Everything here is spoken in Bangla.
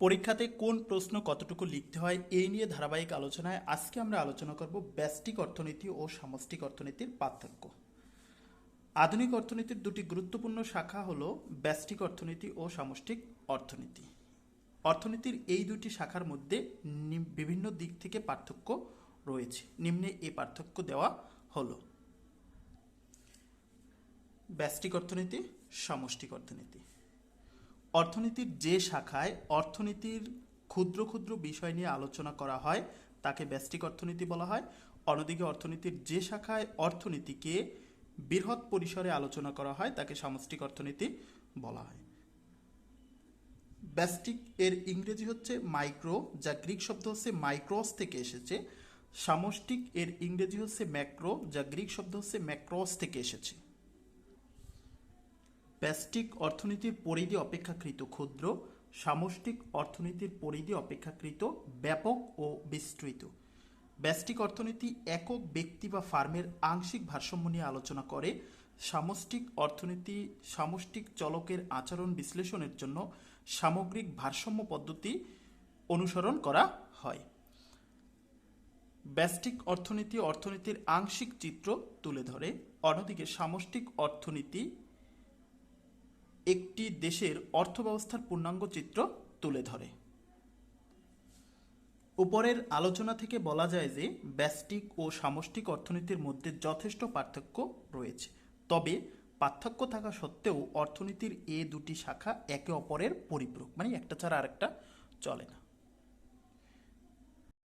পরীক্ষাতে কোন প্রশ্ন কতটুকু লিখতে হয়, এই নিয়ে ধারাবাহিক আলোচনায় আজকে আমরা আলোচনা করব ব্যষ্টিক অর্থনীতি ও সামষ্টিক অর্থনীতির পার্থক্য। আধুনিক অর্থনীতির দুটি গুরুত্বপূর্ণ শাখা হল ব্যষ্টিক অর্থনীতি ও সামষ্টিক অর্থনীতি। অর্থনীতির এই দুটি শাখার মধ্যে বিভিন্ন দিক থেকে পার্থক্য রয়েছে। নিম্নে এই পার্থক্য দেওয়া হলো ব্যষ্টিক অর্থনীতি, সামষ্টিক অর্থনীতি। অর্থনীতির যে শাখায় অর্থনীতির ক্ষুদ্র ক্ষুদ্র বিষয় নিয়ে আলোচনা করা হয়, তাকে ব্যষ্টিক অর্থনীতি বলা হয়। অন্যদিকে অর্থনীতির যে শাখায় অর্থনীতিকে বৃহৎ পরিসরে আলোচনা করা হয়, তাকে সামষ্টিক অর্থনীতি বলা হয়। ব্যষ্টিক এর ইংরেজি হচ্ছে মাইক্রো, যা গ্রিক শব্দ হচ্ছে মাইক্রোস থেকে এসেছে। সামষ্টিক এর ইংরেজি হচ্ছে ম্যাক্রো, যা গ্রিক শব্দ হচ্ছে ম্যাক্রোস থেকে এসেছে। ব্যষ্টিক অর্থনীতির পরিধি অপেক্ষাকৃত ক্ষুদ্র, সামষ্টিক অর্থনীতির পরিধি অপেক্ষাকৃত ব্যাপক ও বিস্তৃত। ব্যষ্টিক অর্থনীতি একক ব্যক্তি বা ফার্মের আংশিক ভারসাম্য নিয়ে আলোচনা করে। সামষ্টিক অর্থনীতি, সামষ্টিক চলকের আচরণ বিশ্লেষণের জন্য সামগ্রিক ভারসাম্য পদ্ধতি অনুসরণ করা হয়। ব্যষ্টিক অর্থনীতি অর্থনীতির আংশিক চিত্র তুলে ধরে। অন্যদিকে সামষ্টিক অর্থনীতি একটি দেশের অর্থব্যবস্থার পূর্ণাঙ্গ চিত্র তুলে ধরে। উপরের আলোচনা থেকে বলা যায় যে, ব্যষ্টিক ও সামষ্টিক অর্থনীতির মধ্যে যথেষ্ট পার্থক্য রয়েছে। তবে পার্থক্য থাকা সত্ত্বেও অর্থনীতির এ দুটি শাখা একে অপরের পরিপূরক মানে একটা ছাড়া আরেকটা চলে না।